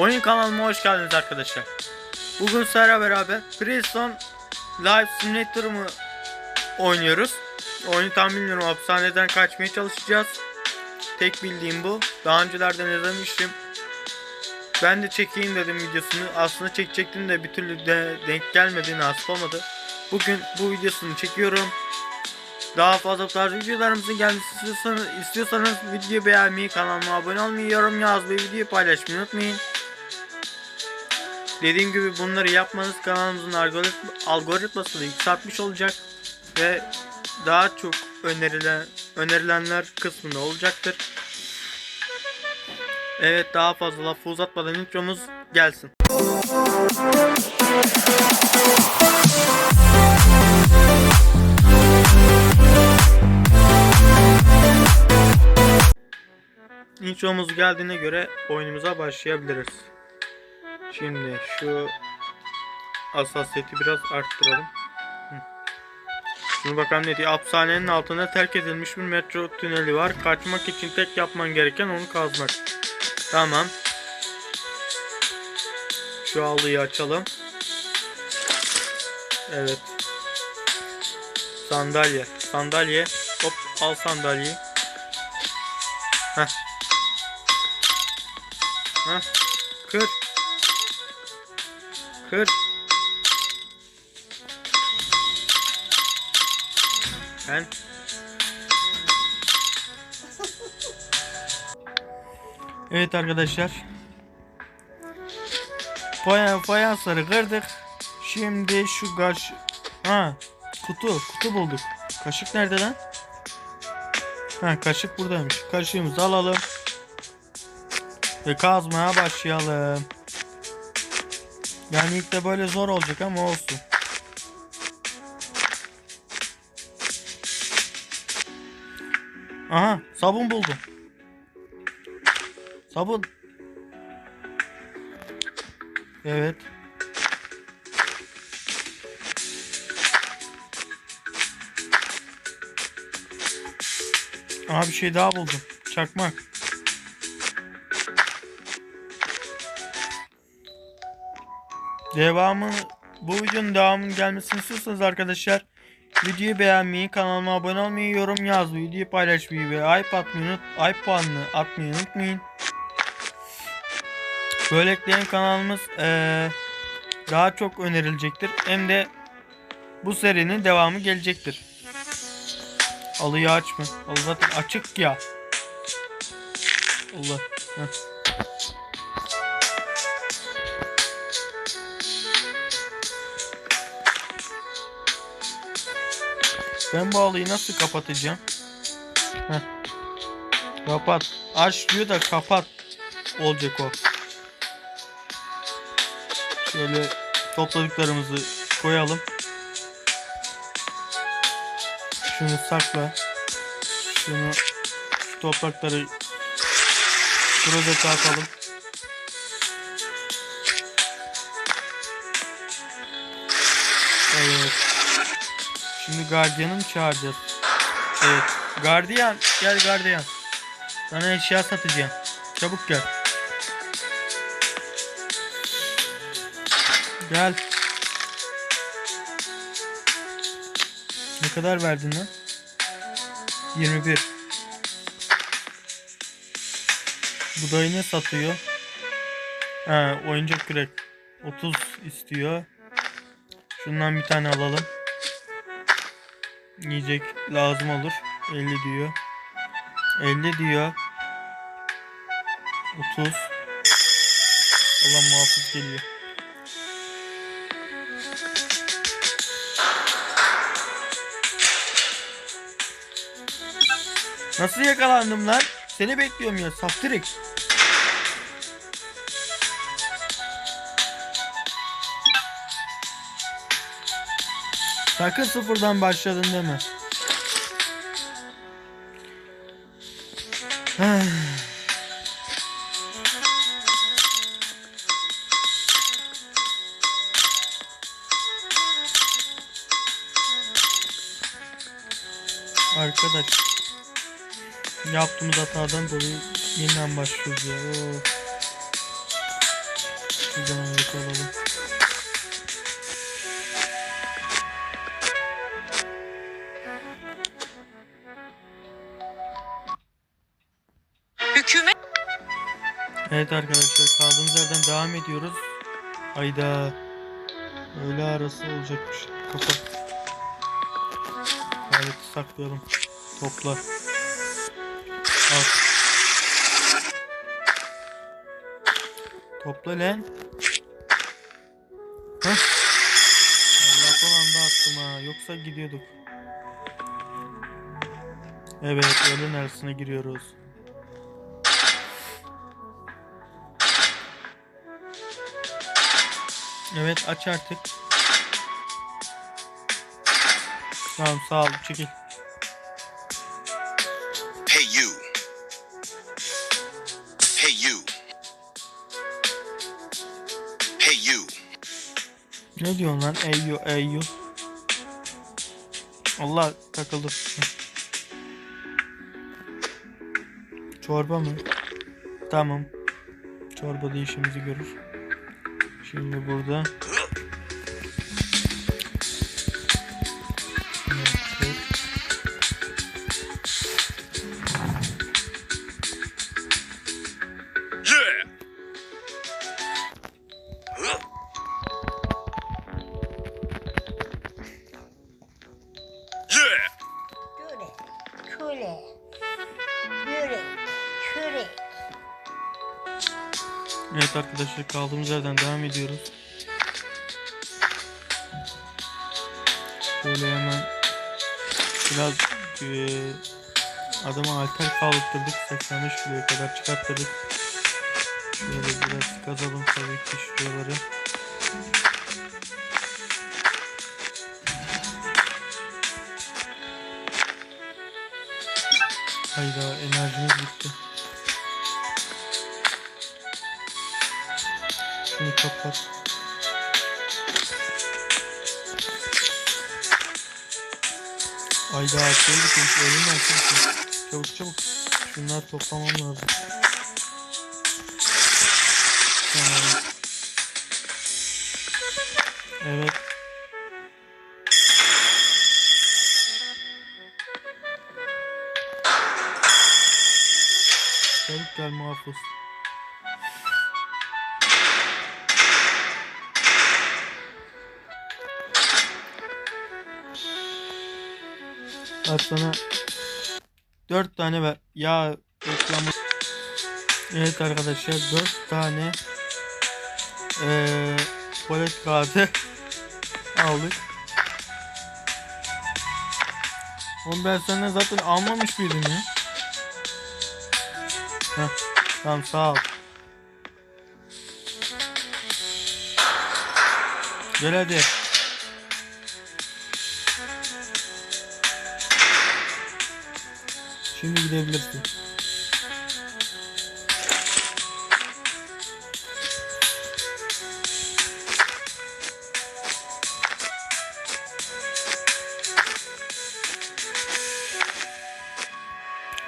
Oyun kanalıma hoş geldiniz arkadaşlar. Bugün sizlerle beraber Prison Live Simulator'ımı oynuyoruz. Oyunu tam bilmiyorum hapishaneden kaçmaya çalışacağız. Tek bildiğim bu. Daha öncelerden izlemiştim. Ben de çekeyim dedim videosunu. Aslında çekecektim de bir türlü de denk gelmedi, nasip olmadı. Bugün bu videosunu çekiyorum. Daha fazla tarz videolarımızın gelmesini istiyorsanız, istiyorsanız videoyu beğenmeyi, kanalıma abone olmayı, yorum yazmayı, videoyu paylaşmayı unutmayın. Dediğim gibi bunları yapmanız kanalımızın algorit- algoritmasını yükseltmiş olacak ve daha çok önerilen önerilenler kısmında olacaktır. Evet daha fazla lafı uzatmadan intromuz gelsin. Intromuz geldiğine göre oyunumuza başlayabiliriz. Şimdi şu hassasiyeti biraz arttıralım. Şimdi bakalım ne diyor. Hapishanenin altında terk edilmiş bir metro tüneli var. Kaçmak için tek yapman gereken onu kazmak. Tamam. Şu halıyı açalım. Evet. Sandalye. Sandalye. Hop al sandalyeyi. Heh. Heh. Kır. Kır. Ben. Evet arkadaşlar. Faya, fayansları kırdık. Şimdi şu kaş... Ha kutu. Kutu bulduk. Kaşık nerede lan? Ha kaşık buradaymış. Kaşığımızı alalım. Ve kazmaya başlayalım. Yani ilk de böyle zor olacak ama olsun. Aha sabun buldum. Sabun. Evet. Aha bir şey daha buldum. Çakmak. Devamı bu videonun devamının gelmesini istiyorsanız arkadaşlar videoyu beğenmeyi, kanalıma abone olmayı, yorum yazmayı, videoyu paylaşmayı ve iPad atmayı, unut, iPad'ını atmayı unutmayın. Böylelikle hem kanalımız eee, daha çok önerilecektir. Hem de bu serinin devamı gelecektir. Alıyı açma. Alı zaten açık ya. Allah. Heh. Ben bu alıyı nasıl kapatacağım? Heh. Kapat. Aç diyor da kapat. Olacak o. Şöyle topladıklarımızı koyalım. Şunu sakla. Şunu şu toprakları şurada atalım. Evet. Şimdi gardiyanı çağıracağız? Evet. Gardiyan. Gel gardiyan. Sana eşya satacağım. Çabuk gel. Gel. Ne kadar verdin lan? 21. Bu dayı ne satıyor? Ha, oyuncak kürek. 30 istiyor. Şundan bir tane alalım. Yiyecek lazım olur. 50 diyor. 50 diyor. 30. Allah muhafız geliyor. Nasıl yakalandım lan? Seni bekliyorum ya saftirik. Sakın sıfırdan başladın deme. Arkadaş yaptığımız hatadan dolayı yeniden başlıyoruz ya. Oo. Şuradan evet Hükümet Evet arkadaşlar kaldığımız yerden devam ediyoruz. Ayda öğle arası olacakmış. Kapat. Aleti saklayalım. Topla. Al. Topla lan. Hah. Allah son anda attım ha. Yoksa gidiyorduk. Evet öğlen arasına giriyoruz. Evet aç artık. Tamam sağ ol çekil. Hey you. Hey you. Hey you. Ne diyorsun lan eyyu eyyu. Allah takıldı. Çorba mı? Tamam. Çorba da işimizi görür. Şimdi burada. Evet arkadaşlar kaldığımız yerden devam ediyoruz. Şöyle hemen biraz eee adama alter kaldırdık 85 kiloya kadar çıkarttırdık. Şöyle biraz kazalım tabii ki şuraları. Hayda enerjimiz bitti. Şunu kapat. Ayda şeye gitmiş. Ölüm gitmiş. Çabuk çabuk. Şunları toplamam lazım. Tamam. Evet. Çabuk gel muhafız. Bak sana 4 tane ver. Ya reklamı. Evet arkadaşlar 4 tane eee tuvalet kağıdı aldık. Oğlum ben senden zaten almamış mıydım ya? Heh, tamam sağ ol. Gel hadi. Şimdi gidebilirsin.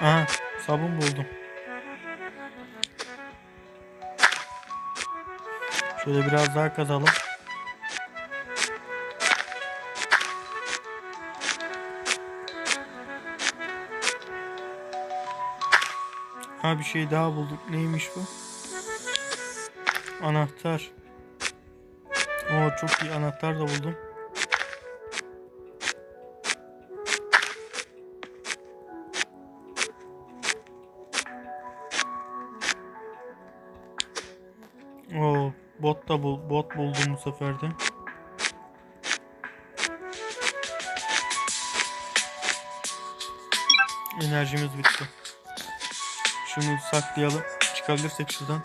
Aha sabun buldum. Şöyle biraz daha kazalım. Ha bir şey daha bulduk. Neymiş bu? Anahtar. Oo çok iyi anahtar da buldum. Oo bot da bul bot buldum bu sefer de. Enerjimiz bitti. Şunu saklayalım. Çıkabilirsek şuradan.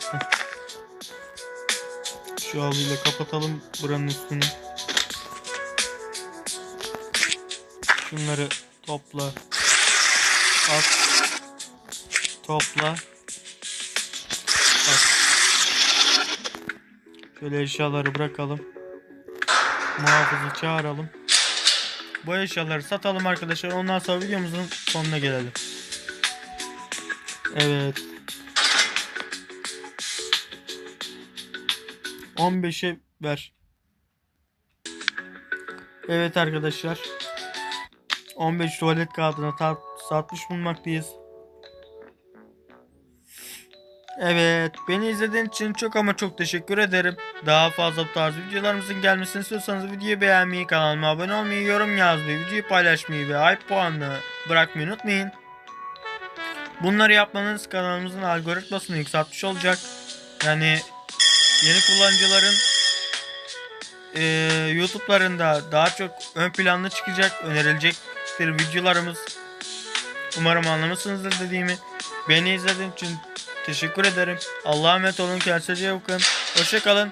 Şu halıyla kapatalım buranın üstünü. Şunları topla. At. Topla. At. Şöyle eşyaları bırakalım. Muhafızı çağıralım. Bu eşyaları satalım arkadaşlar. Ondan sonra videomuzun sonuna gelelim. Evet. 15'e ver. Evet arkadaşlar. 15 tuvalet kağıdına satmış bulunmaktayız. Evet, beni izlediğin için çok ama çok teşekkür ederim. Daha fazla bu tarz videolarımızın gelmesini istiyorsanız videoyu beğenmeyi, kanalıma abone olmayı, yorum yazmayı, videoyu paylaşmayı ve hype puanını bırakmayı unutmayın. Bunları yapmanız kanalımızın algoritmasını yükseltmiş olacak. Yani yeni kullanıcıların eee YouTube'larında daha çok ön planda çıkacak, önerilecektir videolarımız. Umarım anlamışsınızdır dediğimi. Beni izlediğin için teşekkür ederim. Allah'a emanet olun. Kendinize bakın. Hoşçakalın.